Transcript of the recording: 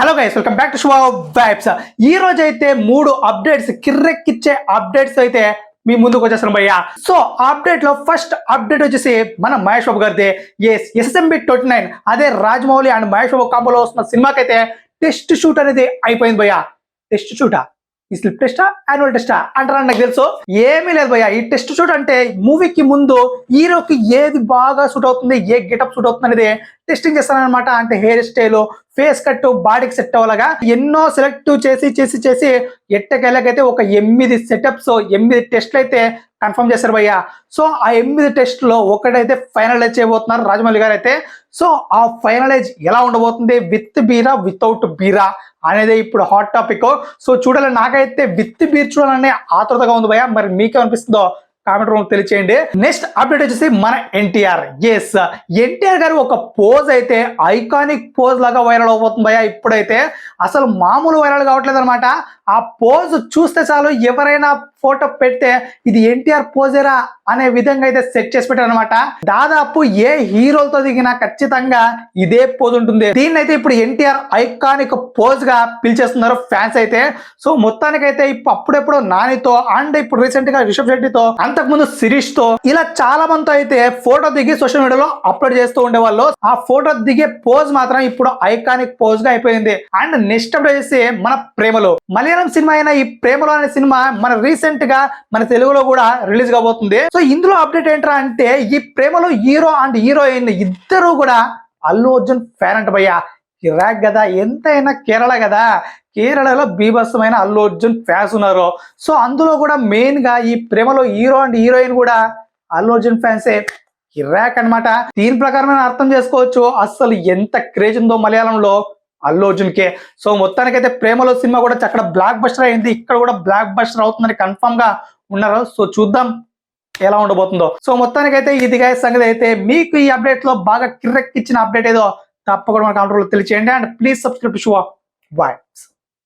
Hello guys welcome back to Show Vibes ఈ రోజు అయితే మూడు అప్డేట్స్ కిర్రెక్కిచ్చే అప్డేట్స్ అయితే మీ ముందుకు వచ్చేస్తాను భయ్య. సో అప్డేట్లో ఫస్ట్ అప్డేట్ వచ్చేసి మన మహేష్ బాబు గారిది. ఎస్ ఎస్ఎంబి ట్వంటీ నైన్ అదే రాజమౌళి అండ్ మహేష్ బాబు కాంబోలో వస్తున్న సినిమాకైతే టెస్ట్ షూట్ అనేది అయిపోయింది భయ్య. టెస్ట్ షూటా ఈ స్లిప్ టెస్టా యాన్యువల్ టెస్టా అంటారా నాకు తెలుసు? ఏమీ లేదు భయ్య. ఈ టెస్ట్ షూట్ అంటే మూవీకి ముందు హీరోకి ఏది బాగా సూట్ అవుతుంది ఏ గెటప్ సూట్ అవుతుంది అనేది టెస్టింగ్ చేస్తారనమాట అంటే హెయిర్ స్టైల్ ఫేస్ కట్ బాడీకి సెట్ అవ్వలాగా ఎన్నో సెలెక్ట్ చేసి చేసి చేసి ఎట్టకేళ్ళకైతే ఒక ఎనిమిది సెటప్స్ ఎనిమిది టెస్ట్లు అయితే కన్ఫర్మ్ చేశారు భయ్య. సో ఆ ఎనిమిది టెస్ట్లో ఒకటైతే ఫైనలైజ్ చేయబోతున్నారు రాజమౌళి గారు అయితే. సో ఆ ఫైనలైజ్ ఎలా ఉండబోతుంది? విత్ బీరా వితౌట్ బీరా అనేది ఇప్పుడు హాట్ టాపిక్ సో చూడాలి నాకైతే విత్ బీర్ చూడాలనే ఆతృతగా ఉంది భయ్య. మరి మీకేమనిపిస్తుందో కామెంట్ రూమ్ తెలియచేయండి. నెక్స్ట్ అప్డేట్ వచ్చేసి మన ఎన్టీఆర్. ఎస్ ఎన్టీఆర్ గారు ఒక పోజ్ అయితే ఐకానిక్ పోజ్ లాగా వైరల్ అవబోతుంది భయ ఇప్పుడైతే. అసలు మామూలు వైరల్ కావట్లేదు అనమాట ఆ పోజ్ చూస్తే చాలు ఎవరైనా ఫోటో పెడితే ఇది ఎన్టీఆర్ పోజేరా అనే విధంగా అయితే సెట్ చేసి పెట్టారు అనమాట దాదాపు ఏ హీరోలతో దిగినా ఖచ్చితంగా ఇదే పోజ్ ఉంటుంది. దీన్ని అయితే ఇప్పుడు ఎన్టీఆర్ ఐకానిక్ పోజ్గా పిలిచేస్తున్నారు ఫ్యాన్స్ అయితే. సో మొత్తానికైతే ఇప్పుడు అప్పుడెప్పుడు నానితో అండ్ ఇప్పుడు రీసెంట్గా రిషబ్ శెట్టితో అంతకుముందు శిరీష్తో ఇలా చాలా మందితో అయితే ఫోటో దిగి సోషల్ మీడియాలో అప్లోడ్ చేస్తూ ఉండేవాళ్ళు. ఆ ఫోటో దిగే పోజ్ మాత్రం ఇప్పుడు ఐకానిక్ పోజ్గా అయిపోయింది. అండ్ నెక్స్ట్ అప్డేట్ మన ప్రేమలో. మలయాళం సినిమా అయిన ఈ ప్రేమలో అనే సినిమా మన రీసెంట్గా మన తెలుగులో కూడా రిలీజ్ కాబోతుంది. సో ఇందులో అప్డేట్ ఏంట్రా అంటే ఈ ప్రేమలో హీరో అండ్ హీరోయిన్ ఇద్దరు కూడా అల్లు అర్జున్ ఫ్యాన్ అంట భయ్యా. కిరాక్ కదా ఎంతైనా కేరళ కదా కేరళలో బీభత్సమైన అల్లు అర్జున్ ఫ్యాన్స్ ఉన్నారు. సో అందులో కూడా మెయిన్గా ఈ ప్రేమలో హీరో అండ్ హీరోయిన్ కూడా అల్లు అర్జున్ ఫ్యాన్సే కిరాక్ అన్నమాట. దీని ప్రకారం అర్థం చేసుకోవచ్చు. అసలు ఎంత క్రేజ్ ఉందో మలయాళంలో అల్లు అర్జున్ కే సో మొత్తానికైతే ప్రేమలో సినిమా కూడా అక్కడ బ్లాక్ బస్టర్ అయింది. ఇక్కడ కూడా బ్లాక్ బస్టర్ అవుతుందని కన్ఫర్మ్గా ఉన్నారు. సో చూద్దాం ఎలా ఉండబోతుందో. సో మొత్తానికైతే ఇది గాయ సంగతి అయితే మీకు ఈ అప్డేట్లో బాగా కిర్రెక్కిచ్చిన అప్డేట్ ఏదో తప్పకుండా మన కామెంట్ తెలియచేయండి. And please subscribe show bye